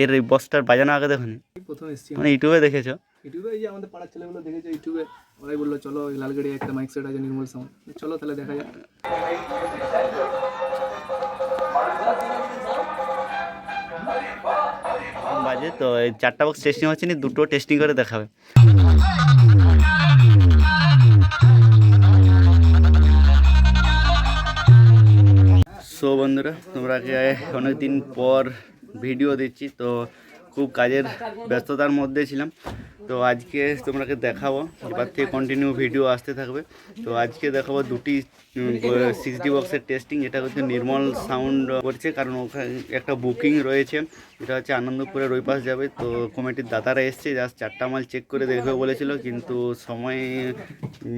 এর এই বক্সটার বাজানো আগে দেখুন। প্রথম এসেছি মানে ইউটিউবে দেখেছ? ইউটিউবে এই যে আমাদের পাড়ার ছেলেগুলো দেখেছে ইউটিউবে ওরাই বলল চলো ওই লালগড়ি একটা মাইক সেট আছে নির্মল সাউন্ড চলো তাহলে দেখা যাক। বাজে তো এই চারটা বক্স টেস্টিং হচ্ছে না দুটো টেস্টিং করে দেখাবে। সো বন্ধুরা তোমরাকে অনেক দিন পর ভিডিও দিচ্ছি, তো খুব কাজের ব্যস্ততার মধ্যে ছিলাম। তো আজকে তোমাকে দেখাবো, এবার থেকে কন্টিনিউ ভিডিও আসতে থাকবে। তো আজকে দেখাবো দুটি সিক্স ডি বক্সের টেস্টিং এটা হচ্ছে নির্মল সাউন্ড করছে, কারণ ওখানে একটা বুকিং রয়েছে এটা হচ্ছে আনন্দপুরের ওই পাশ যাবে। তো কমিটির দাদারা এসছে জাস্ট চারটা মাল চেক করে দেখবে বলেছিল, কিন্তু সময়,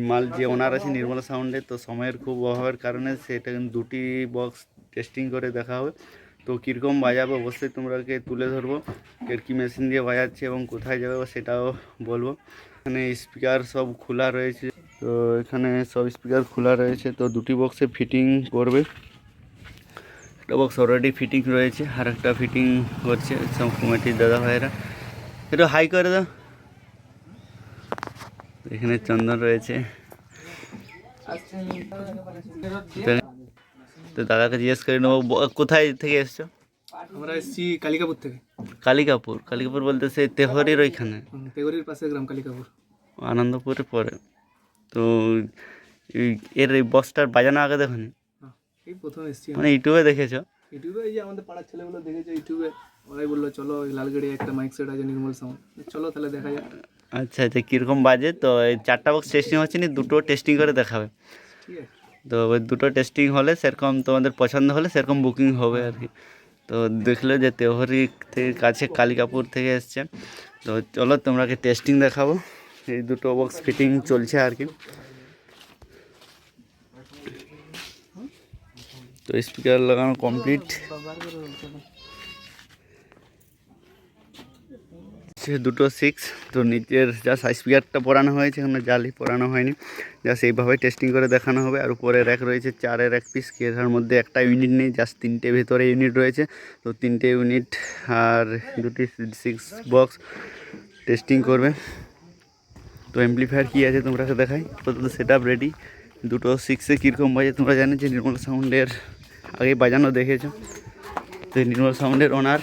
মাল যে ওনার আছে নির্মল সাউন্ডে তো সময়ের খুব অভাবের কারণে সেটা দুটি বক্স টেস্টিং করে দেখা হবে। তো কীরকম বাজাবে? অবশ্যই তোমরাকে তুলে ধরবো। এর কী মেশিন দিয়ে বাজাচ্ছে এবং কোথায় যাবে সেটাও বলব। এখানে স্পিকার সব খোলা রয়েছে। তো এখানে সব স্পিকার খোলা রয়েছে। তো দুটি বক্সে ফিটিং করবে। একটা বক্স অলরেডি ফিটিং রয়েছে। আর একটা ফিটিং করছে সব কমিটির দাদা ভাইয়েরা। একটু হাই করে দাও। এখানে চন্দন রয়েছে। তো- দাদাকে জিজ্ঞেস করে নেব কোথায় থেকে এসছো? আমরা এসেছি কালিকাপুর থেকে। কালিকাপুর। কালিকাপুর বলতে সেই তেহরির ওইখানে। তেহরির পাশে গ্রাম কালিকাপুর। আনন্দপুরে পরে তো এর এই বক্সটার বাজানো আগে দেখুন এই প্রথম এসেছি মানে ইউটিউবে দেখেছ? ইউটিউবে এই যে আমাদের পাড়ার ছেলেগুলো দেখেছে ইউটিউবে ওরাই বলল চলো ওই লালগড়ি একটা মাইক সেট আছে নির্মল সাউন্ড চলো তাহলে দেখা যাক। আচ্ছা আচ্ছা কীরকম বাজে? তো এই চারটা বক্স টেস্টিং হচ্ছে না দুটো টেস্টিং করে দেখাবে। ঠিক আছে। তো ওই দুটো টেস্টিং হলে সেরকম তোমাদের পছন্দ হলে সেরকম বুকিং হবে আর কি। তো দেখল যে তেহরি থেকে কাছে কালিকাপুর থেকে এসছে। তো চলো তোমরাকে টেস্টিং দেখাবো। এই দুটো বক্স ফিটিং চলছে আর কি। তো স্পিকার লাগানো কমপ্লিট সে দুটো সিক্স তো নিচের যা স্পিকারটা পরানো হয়েছে, এখানে জালি পরানো হয়নি। জাস্ট এইভাবে টেস্টিং করে দেখানো হবে। আর উপরে র্যাক রয়েছে, চারের এক পিস কেসার মধ্যে একটা ইউনিট নেই জাস্ট তিনটে ভেতরে ইউনিট রয়েছে। তো তিনটে ইউনিট আর দুটি সিক্স বক্স টেস্টিং করবে। তো অ্যাম্পলিফায়ার কী আছে তোমরা দেখাই। প্রথমত সেট আপ রেডি দুটো সিক্সে কীরকম বাজে তোমরা জানো যে নির্মল সাউন্ডের আগে বাজানো দেখেছ। তো নির্মল সাউন্ডের ওনার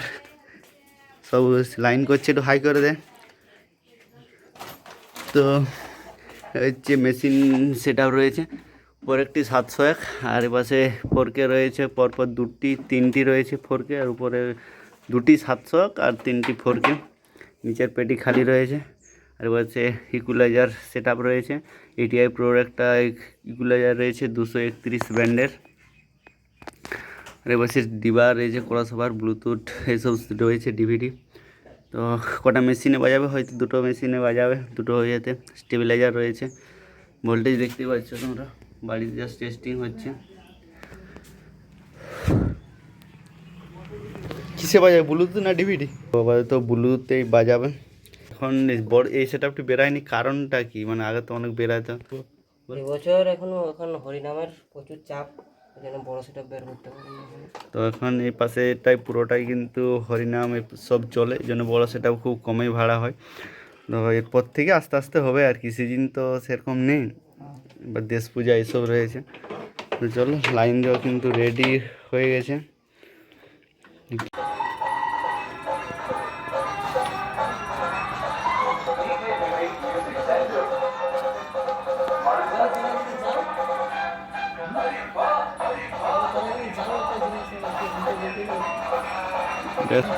সব লাইন করছে একটু হাই করে দে। তো হচ্ছে মেশিন সেট রয়েছে পর একটি সাতশো এক, আর এপাশে ফোরকে রয়েছে, পরপর দুটি, তিনটি রয়েছে ফোরকে আর উপরে দুটি সাতশো এক আর তিনটি ফোরকে নিচের পেটি খালি রয়েছে, আর এপাশে ইকুলাইজার সেট রয়েছে। এটিআই প্রোর একটা ইকুলাইজার রয়েছে, দুশো একত্রিশ ব্যান্ডের আর এপাশে ডিবা রয়েছে ক্রসওভার ব্লুটুথ এইসব রয়েছে ডিভিডি। তো কটা মেশিনে বাজাবে? হয়তো দুটো মেশিনে বাজাবে দুটো হয়ে যেতে স্টেবিলাইজার রয়েছে। ভোল্টেজ দেখতে পাচ্ছ তোমরা বাড়িতে জাস্ট টেস্টিং হচ্ছে। কিসে বাজাবে ব্লুটুথ না ডিভিডি? বাবা তো ব্লুটুথেই বাজাবে। এখন বড় এই সেট আপটি বেরায়নি কারণটা কি? মানে আগে তো অনেক বেরাতো। এবছর এখনও এখন হরিনামের প্রচুর চাপ। তো এখন এই পাশে এটাই পুরোটাই কিন্তু হরিনাম সব চলে, এই জন্য বড়ো সেটাও খুব কমেই ভাড়া হয়। তো এরপর থেকে আস্তে আস্তে হবে আর কি সিজন তো সেরকম নেই। বা দেশ পূজা এসব রয়েছে। তো চলো লাইন দেওয়া কিন্তু রেডি হয়ে গেছে। です。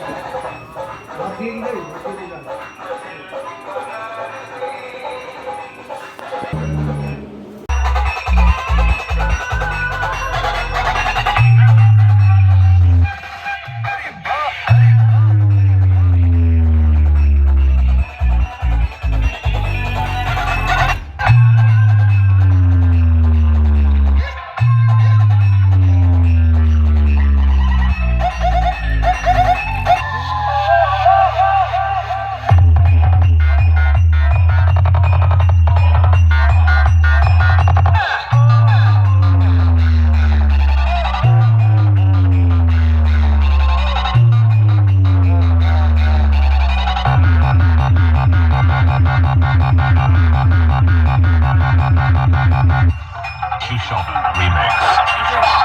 Shop Remix.